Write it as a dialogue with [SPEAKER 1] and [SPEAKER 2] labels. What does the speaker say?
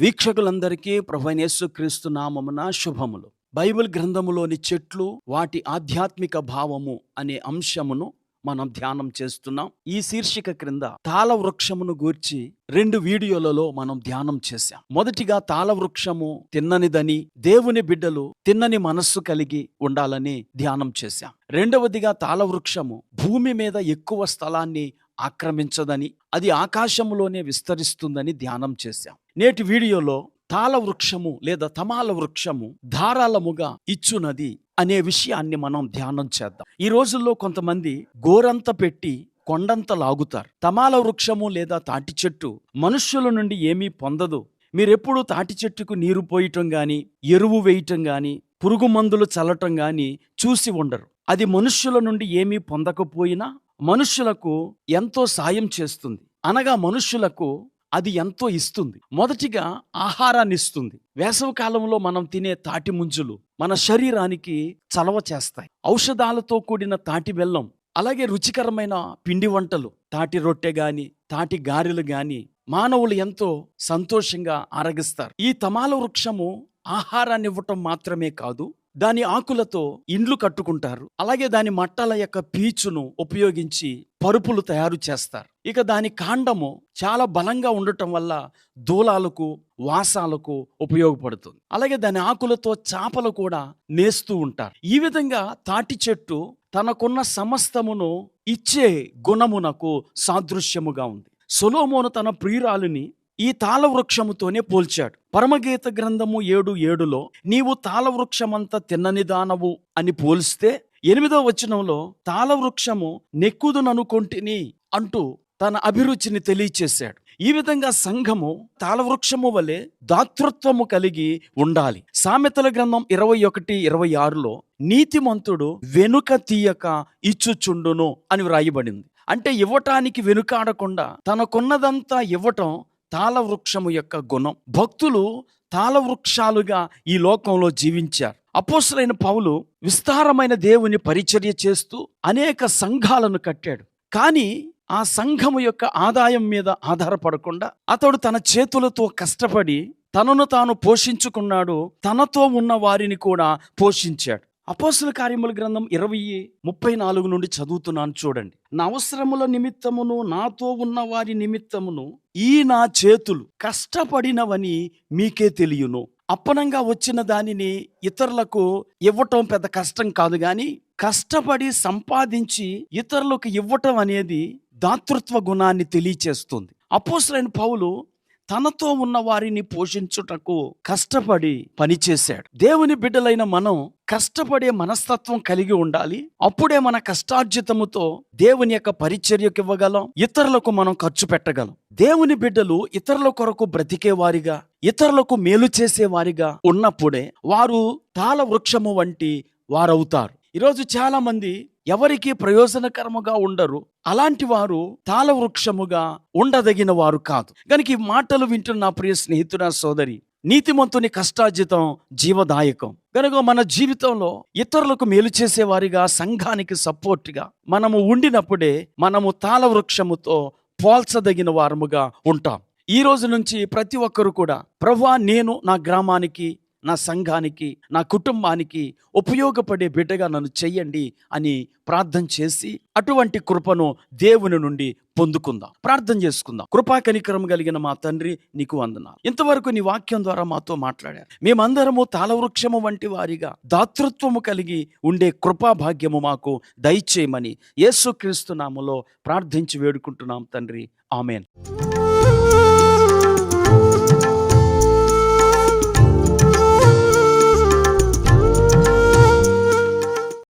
[SPEAKER 1] వీక్షకులందరికీ ప్రభనేసు క్రీస్తు నామమున శుభములు. బైబిల్ గ్రంథములోని చెట్లు వాటి ఆధ్యాత్మిక భావము అనే అంశమును మనం ధ్యానం చేస్తున్నాం. ఈ శీర్షిక క్రింద తాళ వృక్షమును గూర్చి రెండు వీడియోలలో మనం ధ్యానం చేశాం. మొదటిగా తాళ వృక్షము తిన్ననిదని దేవుని బిడ్డలు తిన్నని మనస్సు కలిగి ఉండాలని ధ్యానం చేశాం. రెండవదిగా తాళ వృక్షము భూమి మీద ఎక్కువ స్థలాన్ని ఆక్రమించదని అది ఆకాశంలోనే విస్తరిస్తుందని ధ్యానం చేశాం. నేటి వీడియోలో తాళ వృక్షము లేదా తమాల వృక్షము ధారాళముగా ఇచ్చునది అనే విషయాన్ని మనం ధ్యానం చేద్దాం. ఈ రోజుల్లో కొంతమంది గోరంత పెట్టి కొండంత లాగుతారు. తమాల వృక్షము లేదా తాటి చెట్టు మనుష్యుల నుండి ఏమీ పొందదు. మీరెప్పుడు తాటి చెట్టుకు నీరు పోయటం గాని ఎరువు వేయటం గాని పురుగు మందులు చల్లటం గాని చూసి ఉండరు. అది మనుష్యుల నుండి ఏమీ పొందకపోయినా మనుష్యులకు ఎంతో సాయం చేస్తుంది. అనగా మనుష్యులకు అది ఎంతో ఇస్తుంది. మొదటిగా ఆహారాన్ని ఇస్తుంది. వేసవ కాలంలో మనం తినే తాటి ముంజులు మన శరీరానికి చలవ చేస్తాయి. ఔషధాలతో కూడిన తాటి బెల్లం అలాగే రుచికరమైన పిండి వంటలు తాటి రొట్టె గాని తాటి గారెలు గాని మానవులు ఎంతో సంతోషంగా ఆరగిస్తారు. ఈ తమాల వృక్షము ఆహారాన్ని ఇవ్వటం మాత్రమే కాదు దాని ఆకులతో ఇండ్లు కట్టుకుంటారు. అలాగే దాని మట్టల యొక్క పీచును ఉపయోగించి పరుపులు తయారు చేస్తారు. ఇక దాని కాండము చాలా బలంగా ఉండటం వల్ల దూలాలకు వాసాలకు ఉపయోగపడుతుంది. అలాగే దాని ఆకులతో చాపలు కూడా నేస్తూ ఉంటారు. ఈ విధంగా తాటి చెట్టు తనకున్న సమస్తమును ఇచ్చే గుణమునకు సాదృశ్యముగా ఉంది. సొలోమోను తన ప్రియురాలిని ఈ తాళవృక్షముతోనే పోల్చాడు. పరమగీత గ్రంథము ఏడు ఏడులో నీవు తాళవృక్షమంత తిన్నని దానవు అని పోల్స్తే ఎనిమిదో వచనంలో తాళవృక్షము నెక్కుదుననుకొంటిని అంటూ తన అభిరుచిని తెలియచేశాడు. ఈ విధంగా సంఘము తాళవృక్షము వలె దాతృత్వము కలిగి ఉండాలి. సామెతల గ్రంథం ఇరవై ఒకటి ఇరవై ఆరులో నీతిమంతుడు వెనుక తీయక ఇచ్చుచుండును అని వ్రాయబడింది. అంటే ఇవ్వటానికి వెనుకాడకుండా తనకున్నదంతా ఇవ్వటం తాళవృక్షము యొక్క గుణం. భక్తులు తాళవృక్షాలుగా ఈ లోకంలో జీవించారు. అపోసరైన పౌలు విస్తారమైన దేవుని పరిచర్య చేస్తూ అనేక సంఘాలను కట్టాడు. కానీ ఆ సంఘము యొక్క ఆదాయం మీద ఆధారపడకుండా అతడు తన చేతులతో కష్టపడి తనను తాను పోషించుకున్నాడు. తనతో ఉన్న వారిని కూడా పోషించాడు. అపోసల కార్యముల గ్రంథం ఇరవై ముప్పై నాలుగు నుండి చదువుతున్నాను చూడండి. నా అవసరముల నిమిత్తమును నాతో ఉన్న వారి నిమిత్తమును ఈ నా చేతులు కష్టపడినవని మీకే తెలియను. అప్పనంగా వచ్చిన దానిని ఇతరులకు ఇవ్వటం పెద్ద కష్టం కాదు కానీ కష్టపడి సంపాదించి ఇతరులకు ఇవ్వటం అనేది దాతృత్వ గుణాన్ని తెలియచేస్తుంది. అపోసలైన పౌలు తనతో ఉన్న వారిని పోషించుటకు కష్టపడి పనిచేశాడు. దేవుని బిడ్డలైన మనం కష్టపడే మనస్తత్వం కలిగి ఉండాలి. అప్పుడే మన కష్టార్జితముతో దేవుని యొక్క పరిచర్యకు ఇవ్వగలం. ఇతరులకు మనం ఖర్చు పెట్టగలం. దేవుని బిడ్డలు ఇతరుల కొరకు బ్రతికేవారిగా ఇతరులకు మేలు చేసేవారిగా ఉన్నప్పుడే వారు తాళ వృక్షము వంటి వారవుతారు. ఈరోజు చాలా మంది ఎవరికి ప్రయోజనకరముగా ఉండరు. అలాంటి వారు తాళ వృక్షముగా ఉండదగిన వారు కాదు. కనుక ఈ మాటలు వింటున్న నా ప్రియ స్నేహితుడ సోదరి నీతిమంతుని కష్టార్జితం జీవదాయకం. కనుక మన జీవితంలో ఇతరులకు మేలు చేసేవారిగా సంఘానికి సపోర్ట్గా మనము ఉండినప్పుడే మనము తాళ వృక్షముతో పోల్చదగిన వారముగా ఉంటాం. ఈ రోజు నుంచి ప్రతి ఒక్కరు కూడా ప్రభా నేను నా గ్రామానికి నా సంఘానికి నా కుటుంబానికి ఉపయోగపడే బిడ్డగా నన్ను చెయ్యండి అని ప్రార్థన చేసి అటువంటి కృపను దేవుని నుండి పొందుకుందాం. ప్రార్థన చేసుకుందాం. కృపా కనికరం కలిగిన మా తండ్రి నీకు వందనాలు. ఇంతవరకు నీ వాక్యం ద్వారా మాతో మాట్లాడారు. మేమందరము తాళవృక్షము వంటి వారిగా దాతృత్వము కలిగి ఉండే కృపా భాగ్యము మాకు దయచేయమని యేసుక్రీస్తు నామలో ప్రార్థించి వేడుకుంటున్నాం తండ్రి. ఆమెన్.